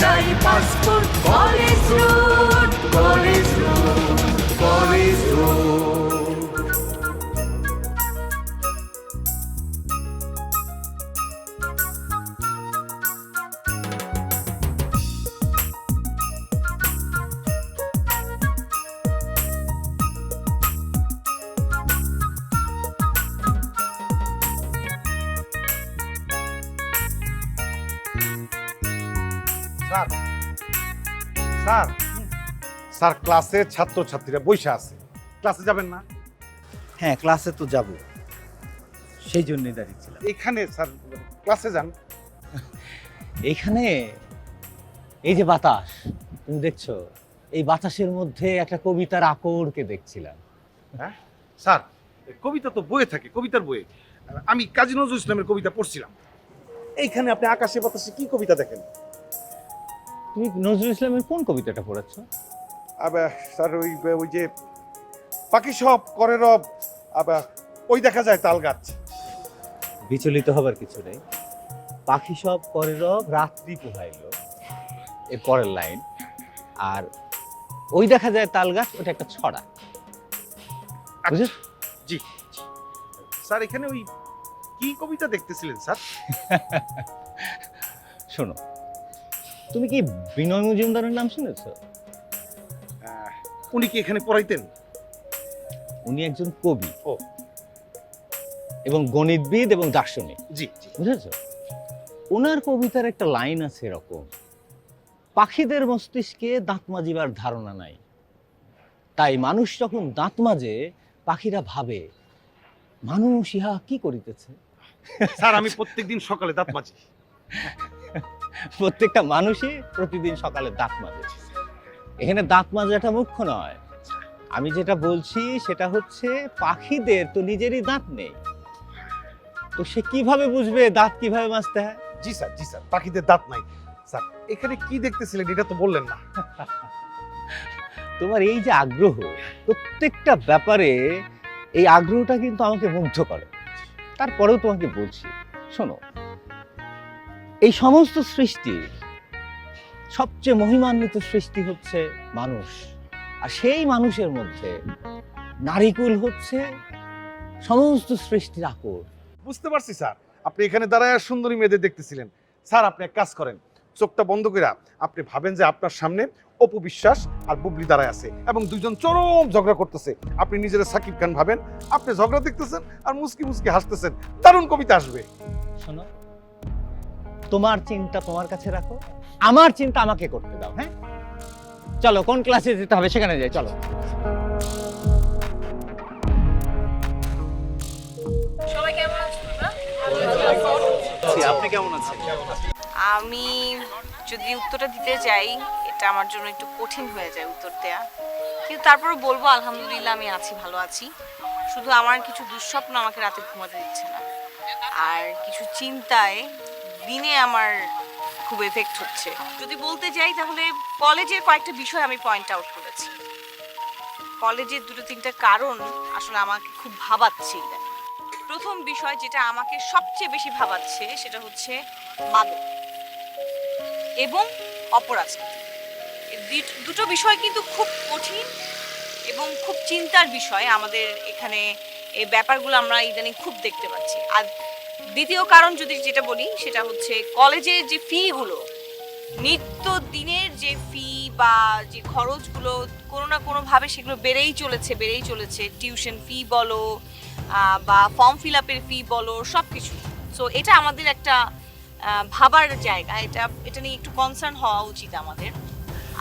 একটাই passport college road college road college road sir. Sir sir ক্লাসে ছাত্রছাত্রীরা বসে আছে। ক্লাসে যাবেন না? হ্যাঁ ক্লাসে তো যাব। সেই জন্যই দাঁড়িয়েছিলাম এখানে স্যার ক্লাসে যান। এইখানে এই যে বাতাস তুমি দেখছ? এই বাতাসের মধ্যে একটা কবিতার আকরকে দেখছিলাম। হ্যাঁ? স্যার কবিতা তো বইয়ে থাকে কবিতার বইয়ে। আমি কাজী নজরুল ইসলামের কবিতা পড়ছিলাম। এইখানে আপনি আকাশে বাতাসে কি কবিতা দেখেন? তুমি নজরুল ইসলামের কোন কবিতাটা পড়াচ্ছ আবার স্যার ওই ওই যে পাখি সব করে রব আবার ওই দেখা যায় তাল গাছ। বিচলিত হবার কিছু নেই। পাখি সব করে রব রাত্রি পোহাইল এর পরের লাইন আর ওই দেখা যায় তাল গাছ ওটা একটা ছড়া। বুঝেছ? জি জি। স্যার এখানে ওই কি কবিতা দেখতেছিলেন স্যার? শোনো তুমি কি বিনয় মজুমদারের নাম শুনেছ? উনি কি এখানে পড়াইতেন? উনি একজন কবি। ও। এবং গণিতবিদ এবং দার্শনিক। জি জি। বুঝেছ? ওনার কবিতার একটা লাইন আছে এরকম পাখিদের মস্তিষ্কে দাঁত মাজিবার ধারণা নাই। তাই মানুষ যখন দাঁত মাজে পাখিরা ভাবে মানুষ ইহা কি করিতেছে? স্যার আমি প্রত্যেকদিন সকালে দাঁত মাজি। প্রত্যেকটা মানুষই প্রতিদিন সকালে দাঁত মাজে। এখানে দাঁত মাজাটা মুখ্য নয়। আমি যেটা বলছি সেটা হচ্ছে পাখিদের তো নিজেরই দাঁত নেই। তো সে কীভাবে বুঝবে দাঁত কীভাবে মাজতে হয়? জি স্যার জি স্যার পাখিদের দাঁত নাই। স্যার এখানে কি দেখতেছিলেন? এটা তো বললেন না। তোমার এই যে আগ্রহ প্রত্যেকটা ব্যাপারে এই আগ্রহটা কিন্তু আমাকে মুগ্ধ করে। তারপরেও তোমাকে বলছি শোনো এই সমস্ত সৃষ্টি সবচেয়ে মহিমান্বিত সৃষ্টি হচ্ছে মানুষ। আর সেই মানুষের মধ্যে নারীকুল হচ্ছে সমস্ত সৃষ্টির আকর। বুঝতে পারছি স্যার। আপনি এখানে দাঁড়ায় সুন্দরী মেয়েদের দেখতেছিলেন। স্যার আপনি এক কাজ করেন। চোখটা বন্ধ করে আপনি ভাবেন যে আপনার সামনে অপু বিশ্বাস আর বুবলি দাঁড়ায় আছে এবং দুইজন চরম ঝগড়া করতেছে। আপনি নিজেরা সাকিব খান ভাবেন আপনি ঝগড়া দেখতেছেন আর মুসকি মুসকি হাসতেছেন। দারুণ কবিতা আসবে। শোনো তোমার চিন্তা তোমার কাছে রাখো। আমার চিন্তা আমাকে করতে দাও হ্যাঁ? চলো কোন ক্লাসে যেতে হবে? সেখানে যাই চলো। সবাই কেমন আছো তোমরা? আপনি কেমন আছেন? আমি যদি উত্তরটা দিতে যাই এটা আমার জন্য একটু কঠিন হয়ে যায় উত্তর দেয়া। কিন্তু তারপরে বলব আলহামদুলিল্লাহ আমি আছি ভালো আছি। শুধু আমার কিছু দুঃস্বপ্ন আমাকে রাতে ঘুমাতে দিচ্ছে না। আর কিছু চিন্তায় দিনে আমার খুব এফেক্ট হচ্ছে। যদি বলতে যাই তাহলে কলেজের কয়েকটা বিষয় আমি পয়েন্ট আউট করেছি। কলেজের দুটো তিনটা কারণ আসলে আমাকে খুব ভাবাচ্ছে। প্রথম বিষয় যেটা আমাকে সবচেয়ে বেশি ভাবাচ্ছে সেটা হচ্ছে মাদক এবং অপরাজনীতি। দুটো বিষয় কিন্তু খুব কঠিন এবং খুব চিন্তার বিষয় আমাদের এখানে এই ব্যাপারগুলো আমরা ইদানিং খুব দেখতে পাচ্ছি। আর দ্বিতীয় কারণ যদি যেটা বলি, সেটা হচ্ছে কলেজের যে ফিগুলো, নিত্য দিনের যে ফি বা যে খরচগুলো কোনো না কোনোভাবে সেগুলো বেড়েই চলেছে বেড়েই চলেছে। টিউশন ফি বলো বা ফর্ম ফিল আপের ফি বলো সব কিছু সো এটা আমাদের একটা ভাবার জায়গা। এটা এটা নিয়ে একটু কনসার্ন হওয়া উচিত আমাদের।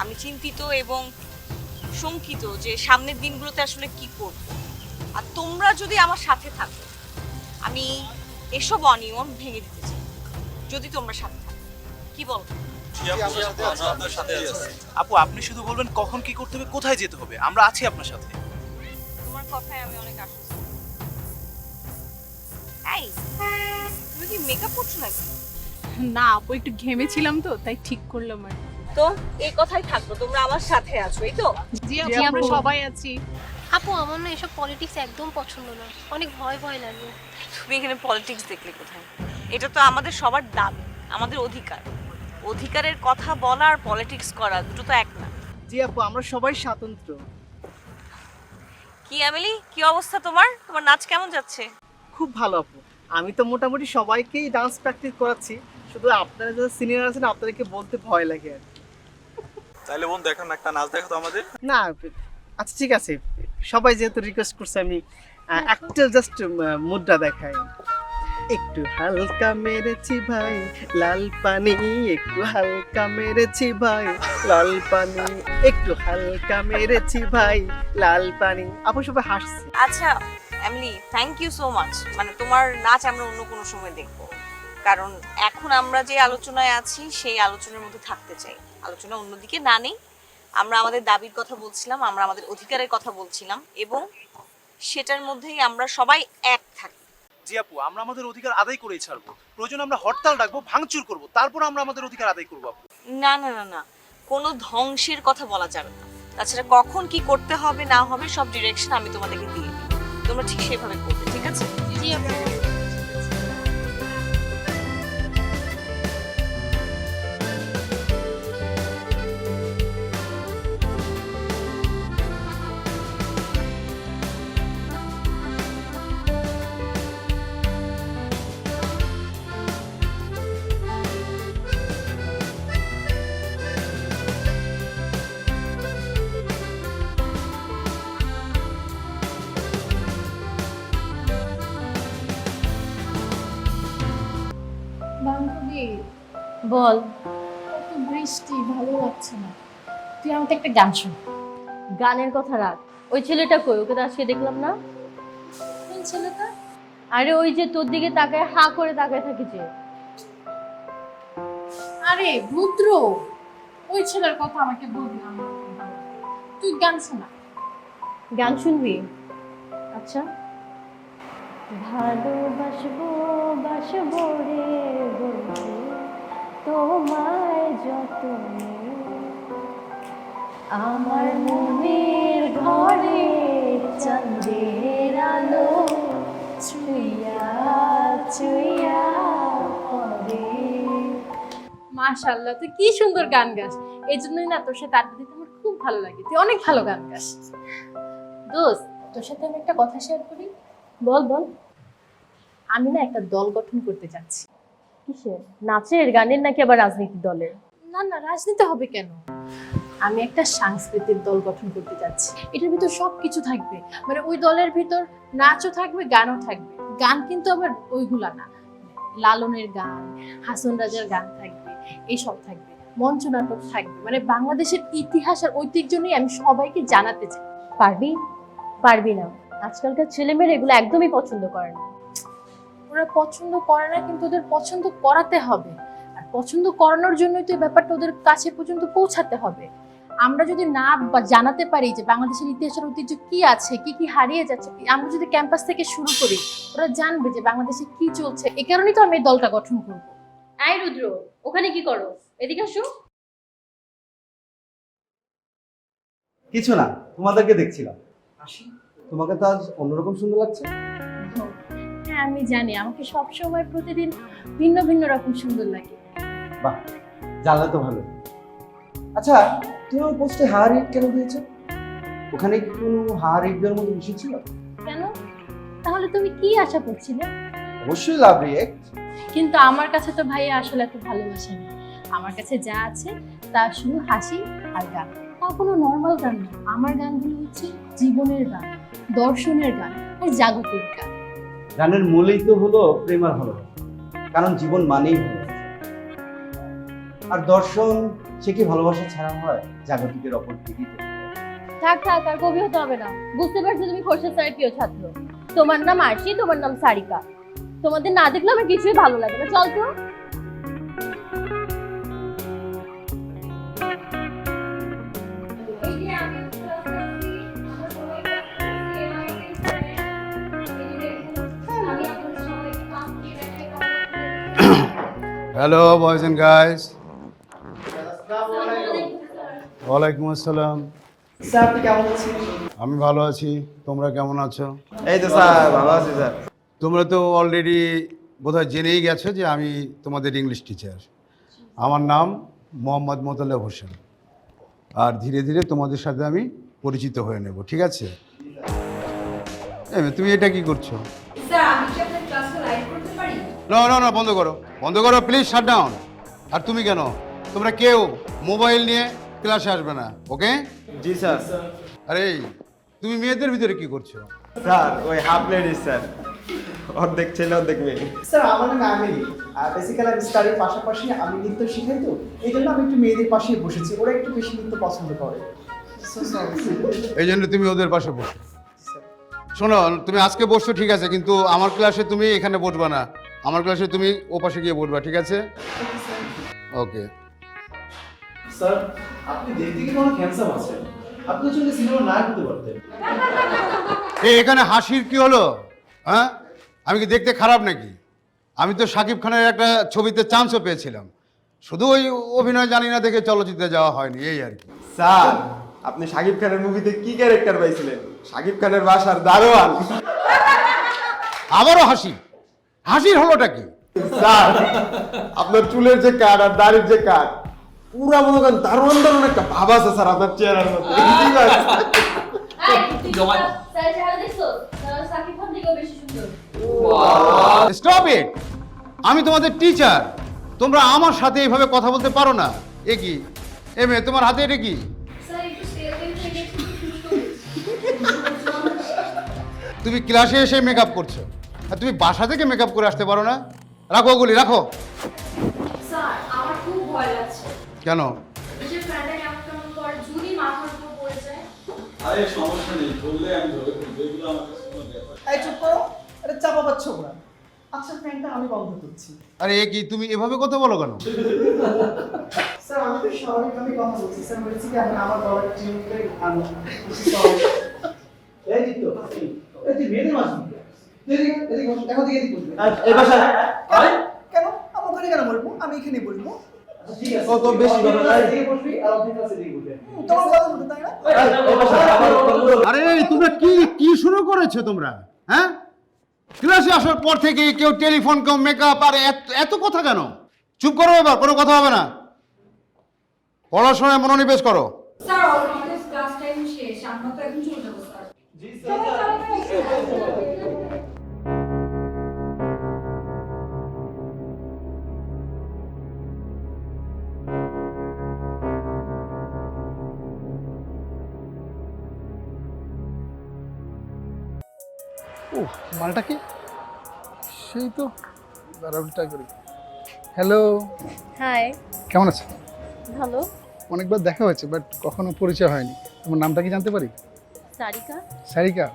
আমি চিন্তিত এবং শঙ্কিত যে সামনের দিনগুলোতে আসলে কি করব। আর তোমরা যদি আমার সাথে থাকো, আমি এসব অনিয়ম ভেঙে দিতে চাই যদি তোমরা সাথে থাকো। কি বল? আপু আপনি শুধু বলবেন কখন কি করতে হবে কোথায় যেতে হবে আমরা আছি আপনার সাথে। তোমার কথায় আমি অনেক আশ্বস্ত। এই তুমি কি মেকআপ করছ নাকি? না আপু একটু ঘেমেছিলাম তো তাই ঠিক করলাম আর তো এই কথাই থাকব তোমরা আমার সাথে আছো এই তো? জি আপু আমরা সবাই আছি। আপু আমার না এসব পলিটিক্স একদম পছন্দ না। অনেক ভয় ভয় লাগে। তুমি এখানে পলিটিক্স দেখলে কোথায়? এটা তো আমাদের সবার দাবি আমাদের অধিকার। অধিকারের কথা বলা আর পলিটিক্স করা দুটো তো এক না। জি আপু আমরা সবাই স্বাতন্ত্র কি আমেলি? কি অবস্থা তোমার? তোমার নাচ কেমন যাচ্ছে? খুব ভালো আপু। আমি তো মোটামুটি সবাইকেই ডান্স প্র্যাকটিস করাচ্ছি। শুধু আপনারা যারা সিনিয়র আছেন আপনাদেরকে বলতে ভয় লাগে আর কি। তাহলে বোন দেখান একটা নাচ দেখো তো আমাদের। না আচ্ছা ঠিক আছে। সবাই যেহেতু রিকোয়েস্ট করছে, আমি একটা জাস্ট মুদ্রা দেখাই। একটু হালকা মেরেছি ভাই, লাল পানি, একটু হালকা মেরেছি ভাই, লাল পানি, একটু হালকা মেরেছি ভাই, লাল পানি। আপু সবাই হাসছে। আচ্ছা এমলি থ্যাংক ইউ সো মাচ মানে তোমার নাচ আমরা অন্য কোনো সময় দেখব। কারণ এখন আমরা যে আলোচনায় আছি, সেই আলোচনার মধ্যে থাকতে চাই। আলোচনা অন্যদিকে না নেই। আমরা আমাদের দাবির কথা বলছিলাম আমরা আমাদের অধিকারের কথা বলছিলাম এবং সেটার মধ্যেই আমরা সবাই এক থাকি। জি আপু আমরা আমাদের অধিকার আদায় করেই ছাড়বো। প্রয়োজন আমরা হরতাল ডাকবো ভাঙচুর করব তারপর আমরা আমাদের অধিকার আদায় করব আপু। না না না না কোনো ধ্বংসের কথা বলা যাবে না। তাছাড়া কখন কি করতে হবে না হবে সব ডিরেকশন আমি তোমাদেরকে দিয়ে দিই। তোমরা ঠিক সেভাবে করবে ঠিক আছে? জি আপু। বল। কত বৃষ্টি ভালো লাগছে না। তুই আমাকে একটা গান শোন। গানের কথা রাখ। ওই ছেলেটা কই? ওকে তো আজকে দেখলাম না। কোন ছেলেটা? আরে ওই যে তোর দিকে তাকায় হা করে তাকায় থাকে যে। আরে রুদ্র! ওই ছেলের কথা আমাকে বলবি না। তুই গান শোনা গান শুনবি? আচ্ছা। ভালোবাসবো বাসবো রে বন্ধু। তোমায় যতনে আমার মনের ঘরে চন্দ্রের আলো পড়ে। মাশাআল্লাহ, তুই কি সুন্দর গান গাস। এই জন্যই না তোর সাথে আড্ডা দিতে আমার খুব ভালো লাগে। তুই অনেক ভালো গান গাস। দোস্ত, তোর সাথে আমি একটা কথা শেয়ার করি? বল বল। আমি না একটা দল গঠন করতে যাচ্ছি কিসের? নাচের গানের নাকি আবার রাজনীতি দলের? না না রাজনীতি হবে কেন? আমি একটা সাংস্কৃতিক দল গঠন করতে যাচ্ছি। এটার ভিতর সব কিছু থাকবে। মানে ওই দলের ভিতর নাচও থাকবে গানও থাকবে। গান কিন্তু আবার ওইগুলা না। লালনের গান হাসন রাজার গান থাকবে এইসব থাকবে। মঞ্চ নাটক থাকবে। মানে বাংলাদেশের ইতিহাস আর ঐতিহ্য নিয়ে আমি সবাইকে জানাতে চাই। পারবি? পারবি না। আজকালকার ছেলেমেয়েরা এগুলো একদমই পছন্দ করে না। ওরা পছন্দ করে না কিন্তু ওদের পছন্দ করাতে হবে। আর পছন্দ করানোর জন্যই তো এই ব্যাপারটা ওদের কাছে পর্যন্ত পৌঁছাতে হবে। আমরা যদি না জানাতে পারি যে বাংলাদেশের ইতিহাসের ঐতিহ্য কি আছে কি কি হারিয়ে যাচ্ছে আমরা যদি ক্যাম্পাস থেকে শুরু করি ওরা জানবে যে বাংলাদেশে কি চলছে। এ কারণেই তো আমি এই দলটা গঠন করব। আই রুদ্র ওখানে কি করো? এদিকে আসো। কিছু না তোমাদেরকে দেখছিলাম। তোমাকে তো আজ অন্যরকম সুন্দর লাগছে। হ্যাঁ আমি জানি আমাকে সব সময় প্রতিদিন ভিন্ন ভিন্ন রকম সুন্দর লাগে। বাহ জানলে তো ভালো। আচ্ছা তুমি আমার পোস্টে হার হিট কেন দিয়েছ? ওখানে কি কোনো হার হিটদের মধ্যে বিষয় ছিল? কেন? তাহলে তুমি কি আশা করছিলে? অবশ্যই লাভ রিয়েক্ট কিন্তু আমার কাছে তো ভাইয়া আসলে এত ভালোবাসা নেই। আমার কাছে যা আছে তা শুধু হাসি আর গান। তা কোনো নর্মাল গান না আমার গানগুলো হচ্ছে জীবনের গান দর্শনের গান আর জাগতিক গান। গানের মূলেই তো হলো প্রেম আর ভালোবাসা কারণ জীবন মানেই ভালোবাসা আর দর্শন, সে কি ভালোবাসা ছাড়া হয়? জাগতিকের অপর দিকই থাক থাক, আর কবি হতে হবে না। বুঝতে পারছ তুমি খোরশেদ স্যারের প্রিয় ছাত্র? তোমার নাম আরশি, তোমার নাম সারিকা। তোমাদের না দেখলে আমার কিছুই ভালো লাগে না। চল তো। হ্যালো বয়েজ এন্ড গাইস ওয়ালাইকুম আসসালাম। স্যার আপনি কেমন আছেন আমি ভালো আছি। তোমরা কেমন আছো? এই তো স্যার ভালো আছি স্যার। তোমরা তো অলরেডি বোধহয় জেনেই গেছো যে আমি তোমাদের ইংলিশ টিচার আমার নাম মোহাম্মদ মোতালেব হোসেন। আর ধীরে ধীরে তোমাদের সাথে আমি পরিচিত হয়ে নেব ঠিক আছে? তুমি এটা কি করছ? না না না বন্ধ করো। বন্ধ করো প্লিজ শাট ডাউন আর তুমি কেন? তোমরা কেউ মোবাইল নিয়ে ক্লাসে আসবে না ওকে জি স্যার। আরে তুমি মেয়েদের ভিতরে কি করছ? স্যার ওই হাফ লেডিস স্যার। অর্ধেক ছেলে অর্ধেক মেয়ে। স্যার আমার নাম আমিরি। আর বেসিক্যালি আমি স্টাডির পাশাপাশি আমি নৃত্য তো এই জন্য আমি একটু মেয়েদের পাশেই বসেছি। ওরা একটু বেশি নৃত্য পছন্দ করে. এই জন্য তুমি ওদের পাশে বসো। শোনো তুমি আজকে বসছো ঠিক আছে কিন্তু আমার ক্লাসে তুমি এখানে বসবা না। আমার ক্লাসে তুমি ও পাশে গিয়ে বসবা ঠিক আছে? ওকে। স্যার আপনি দেখতে কিন্তু অনেক হ্যান্ডসাম আছেন। আপনি চলে সিনেমা না করতে পারতেন। এই এখানে হাসির কি হলো? হ্যাঁ? আমি কি দেখতে খারাপ নাকি? আমি তো শাকিব খানের একটা ছবিতে চান্সও পেয়েছিলাম। শুধু ওই অভিনয় জানি না দেখে চলচ্চিত্রে যাওয়া হয়নি এই আর কি। স্যার আপনি শাকিব খানের মুভিতে কি ক্যারেক্টার পাইছিলেন? শাকিব খানের বাসার দারোয়ান। আবারও হাসি? হাসির হলোটা কি? স্যার আপনার চুলের যে কাট আর দাড়ির যে কাট পুরা মনে করেন দারোয়ান দারোয়ান একটা ভাব আছে স্যার আপনার চেহারার মধ্যে। স্টপ ইট আমি তোমাদের টিচার তোমরা আমার সাথে এইভাবে কথা বলতে পারো না। এ কি? এ মেয়ে তোমার হাতে এটা কি? তুমি ক্লাসে এসে মেকআপ করছ। আর তুমি বাসা থেকে মেকআপ করে আসতে পারো না। রাখো ওগুলি রাখো। স্যার আমার খুব ভয় লাগছে। কেন? এই চুপ করো চাপা পাচ্ছ ওরা। আচ্ছা ফ্যানটা আমি বন্ধ করছি। আরে এ কি তুমি এভাবে কথা বলো কেন? স্যার আমি তো স্বাভাবিকভাবে কথা বলছি। স্যার বলেছি কি আমি আমার গলার টিউনটাই আমি এই দিত এই তুই মেয়েদের মাঝে। কেন? আমার ঘরে কেন বলব? আমি এখানে বলব। ঠিক আছে। কত বেশি কথা নাই। এদিকে বসবি আর তোমার কথা বলতে তাই না? আরে তোমরা কি কি শুরু করেছ তোমরা? হ্যাঁ? ক্লাসে আসার পর থেকে কেউ টেলিফোন কেউ মেকআপ আর এত- এত কথা কেন? চুপ করো এবার কোনো কথা হবে না। পড়াশোনায় মনোনিবেশ করো। স্যার অলরেডি ক্লাস টাইম শেষ আমরা তো এখন চলে যাব স্যার। ও মালটা কি? সেই তো দাঁড়া উল্টা করি। হ্যালো হাই কেমন আছে? ভালো। অনেকবার দেখা হয়েছে বাট কখনো পরিচয় হয়নি। তোমার নামটা কি জানতে পারি? Sarika. Sarika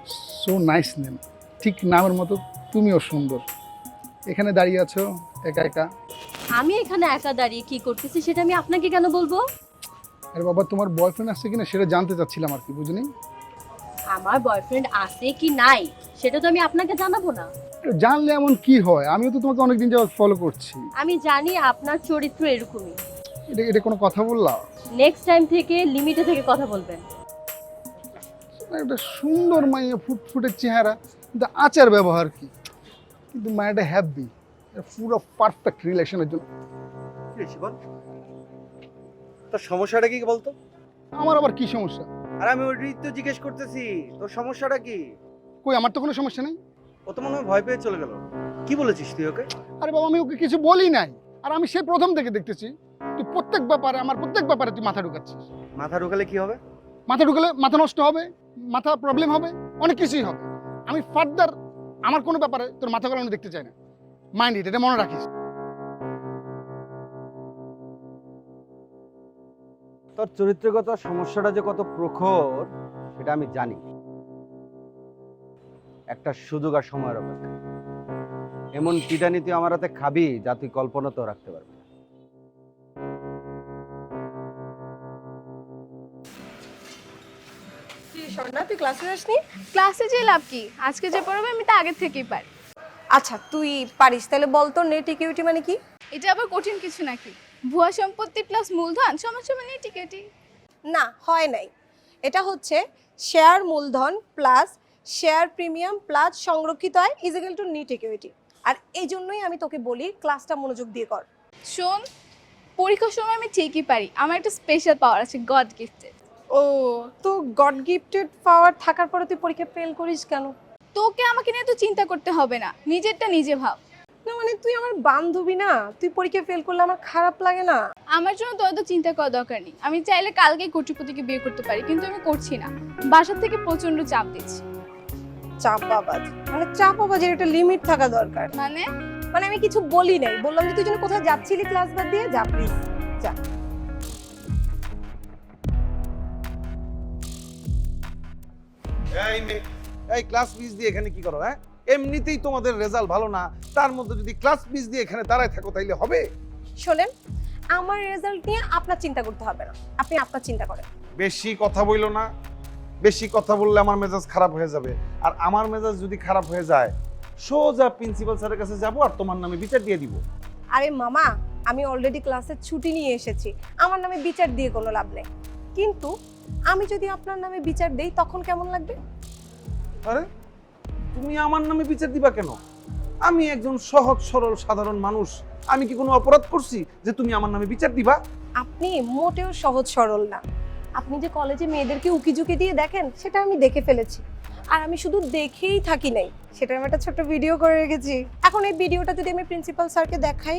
so nice name ঠিক নামের মতো তুমিও সুন্দর। এখানে দাঁড়িয়ে আছো একা একা? আমি এখানে একা দাঁড়িয়ে কি করতেছি সেটা আমি আপনাকে কেন বলব? আরে বাবা তোমার বয়ফ্রেন্ড আসছে কিনা সেটা জানতে চাচ্ছিলাম আর কি বুঝলি? আমার বয়ফ্রেন্ড আছে কি নাই সেটা তো আমি আপনাকে জানাব না। জানলে এমন কি হয়? আমিও তো তোমাকে অনেকদিন যাবত ফলো করছি। আমি জানি আপনার চরিত্র এরকমই। এটা এটা কোনো কথা বললা? নেক্সট টাইম থেকে লিমিটে থেকে কথা বলবেন। একটা সুন্দর মাইয়া ফুটফুটের চেহারা কিন্তু আচার ব্যবহার কি? কিন্তু মায়াটা হ্যাপি পুরো পারফেক্ট রিলেশনের জন্য। শিবন তোর সমস্যাটা কি বলতো? আমার আবার কি সমস্যা? আর আমি ওই তো জিজ্ঞেস করতেছি তোর সমস্যাটা কি? কই আমার তো কোনো সমস্যা নেই। ও তো মনে হয় ভয় পেয়ে চলে গেল। কি বলেছিস তুই ওকে? আরে বাবা আমি ওকে কিছু বলি নাই। আর আমি সেই প্রথম থেকে দেখতেছি তুই প্রত্যেক ব্যাপারে আমার প্রত্যেক ব্যাপারে তুই মাথা ঢুকাচ্ছিস। মাথা ঢুকালে কি হবে? মাথা ঢুকালে মাথা নষ্ট হবে মাথা প্রবলেম হবে অনেক কিছুই হবে। আমি ফার্দার আমার কোনো ব্যাপারে তোর মাথা গলানো দেখতে চাই না। মাইন্ড ইট এটা মনে রাখিস। তোর চরিত্রগত সমস্যাটা যে কত প্রখর সেটা আমি জানি। একটা সুযোগ আর সময়ের অপেক্ষা। এমন পিটানি তুই আমার হাতে খাবি যা তুই কল্পনাতেও রাখতে পারবি না। তুই ক্লাসে আসনি ক্লাসে যে লাভ কি? আজকে যে পড়াবে আমি তা আগের থেকেই পারি। আচ্ছা তুই পারিস তাহলে বল তো নেট ইকুইটি মানে কি? এটা আবার কঠিন কিছু নাকি? ভুয়া সম্পত্তি প্লাস মূলধন সমান সমান টিকেটি না হয় নাই। এটা হচ্ছে শেয়ার মূলধন প্লাস শেয়ার প্রিমিয়াম প্লাস সংরক্ষিত আয় is equal to net equity আর এই জন্যই আমি তোকে বলি ক্লাসটা মনোযোগ দিয়ে কর। শোন পরীক্ষার সময় আমি ঠিকই পারি। আমার একটা স্পেশাল পাওয়ার আছে গড গিফটেড ও তো গড গিফটেড পাওয়ার থাকার পরে তুই পরীক্ষা ফেল করিস কেন? তোকে আমাকে নিয়ে তো চিন্তা করতে হবে না। নিজেরটা নিজে ভাব। না মানে তুই আমার বান্ধবী না। তুই পরীক্ষা ফেল করলে আমার খারাপ লাগে না। আমার জন্য তোর তো চিন্তা করা দরকার নেই। আমি চাইলে কালকেই কোটিপতিকে বিয়ে করতে পারি কিন্তু আমি করছি না। বাসার থেকে প্রচণ্ড চাপ দিচ্ছি। চাপাবাজ মানে চাপাবাজের একটা লিমিট থাকা দরকার। মানে? মানে আমি কিছু বলি নাই। বললাম যে তুই যেন কোথাও যাচ্ছিলি ক্লাস বাদ দিয়ে যা প্লিজ যা। এই ক্লাস মিস দিয়ে এখানে কি করো হ্যাঁ? এমনিতেই তোমাদের রেজাল্ট ভালো না তার মধ্যে যদি ক্লাস মিস দিয়ে এখানে দাঁড়ায় থাকো তাইলে হবে? শোনেন আমার রেজাল্ট নিয়ে আপনার চিন্তা করতে হবে না আপনি আপনার চিন্তা করেন। বেশি কথা বইলো না বেশি কথা বললে আমার মেজাজ খারাপ হয়ে যাবে। আর আমার মেজাজ যদি খারাপ হয়ে যায় সোজা প্রিন্সিপাল স্যারের কাছে যাব আর তোমার নামে বিচার দিয়ে দিব। আরে মামা আমি অলরেডি ক্লাসের ছুটি নিয়ে এসেছি আমার নামে বিচার দিয়ে কোনো লাভ নেই। কিন্তু আমি যদি আপনার নামে বিচার দেই তখন কেমন লাগবে? আরে তুমি আমার নামে বিচার দিবা কেন? আমি একজন সহজ সরল সাধারণ মানুষ। আমি কি কোনো অপরাধ করছি যে তুমি আমার নামে বিচার দিবা? আপনি মোটেও সহজ সরল না। আপনি যে কলেজে মেয়েদেরকে উকিঝুঁকি দিয়ে দেখেন সেটা আমি দেখে ফেলেছি। আর আমি শুধু দেখেই থাকি নাই সেটা আমি একটা ছোট্ট ভিডিও করে রেখেছি। এখন এই ভিডিওটা যদি আমি প্রিন্সিপাল স্যারকে দেখাই?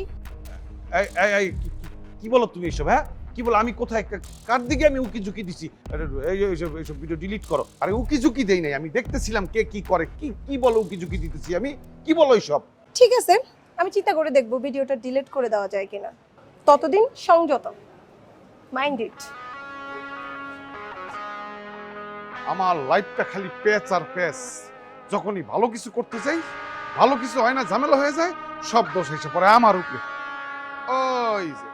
কি বলো তুমি এসব হ্যাঁ? কি বলো আমি কোথায়? কার দিকে আমি উকি ঝুঁকি দিছি? এইসব এইসব ভিডিও ডিলিট করো। আরে উকি ঝুঁকি দেই নাই আমি দেখতেছিলাম কে কি করে কি কি বলো উকি ঝুঁকি দিতেছি আমি? কি বলো এইসব? ঠিক আছে আমি চিন্তা করে দেখব ভিডিওটা ডিলিট করে দেওয়া যায় কিনা। ততদিন সংযত। মাইন্ড ইট আমার লাইফটা খালি প্যাচ আর প্যাচ যখনই ভালো কিছু করতে চাই ভালো কিছু হয় না ঝামেলা হয়ে যায় সব দোষ এসে পড়ে আমার উপরে। ওই যে।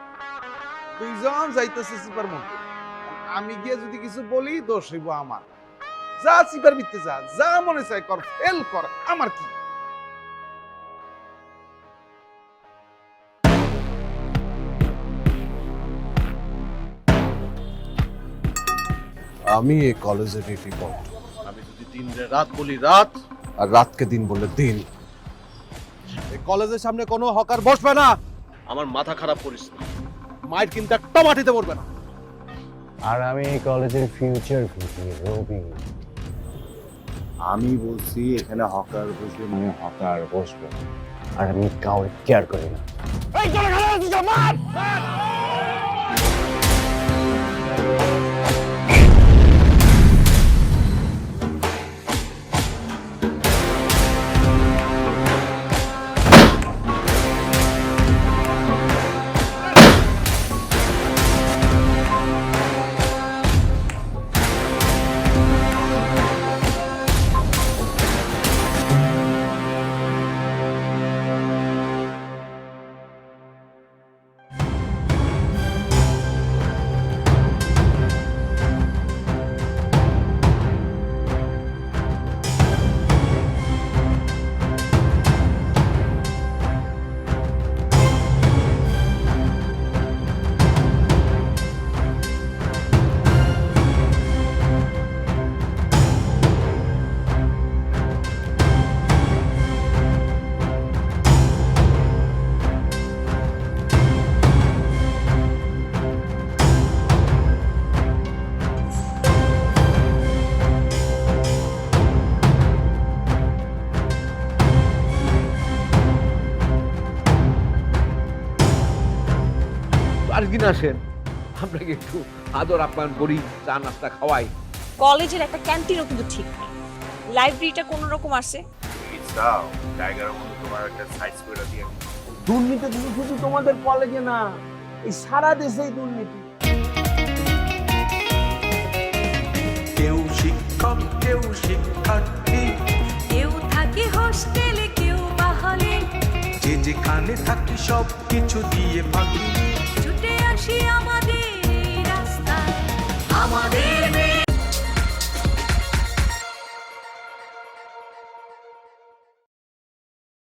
দুইজন যাইতেছে সিপার মধ্যে আমি গিয়ে যদি কিছু বলি দোষ হইব আমার। যা সিপার ভিত্তে যা যা মনে চাই কর ফেল কর আমার কি? আমি এই কলেজের রিপোর্ট আমি যদি দিন রাত বলি রাত। আর রাতকে দিন বলে দিন। এই কলেজের সামনে কোনো হকার বসবে না। আমার মাথা খারাপ করিস না। মায়ের কিন্তু একটা মাটিতে পড়বে না। আর আমি এই কলেজের ফিউচার ভিপি রবি। আমি বলছি এখানে হকার বসে মানে হকার বসবে আর আমি কাউকে কেয়ার করি না। আরেকদিন আসেন। আপনাকে একটু আদর আপ্যায়ন করি চা নাস্তা খাওয়াই? কলেজের একটা ক্যান্টিনও কিন্তু ঠিক নেই। লাইব্রেরিটা কোনো রকম আসে দুর্নীতি কিন্তু শুধু তোমাদের কলেজে না এই সারা দেশেই দুর্নীতি। কেউ শিক্ষক কেউ শিক্ষার্থী। কেউ থাকে হোস্টেলে কেউ বাহলে। যে যেখানে থাকি সব কিছু দিয়ে ফাঁকি। আমাদের রাস্তা আমাদের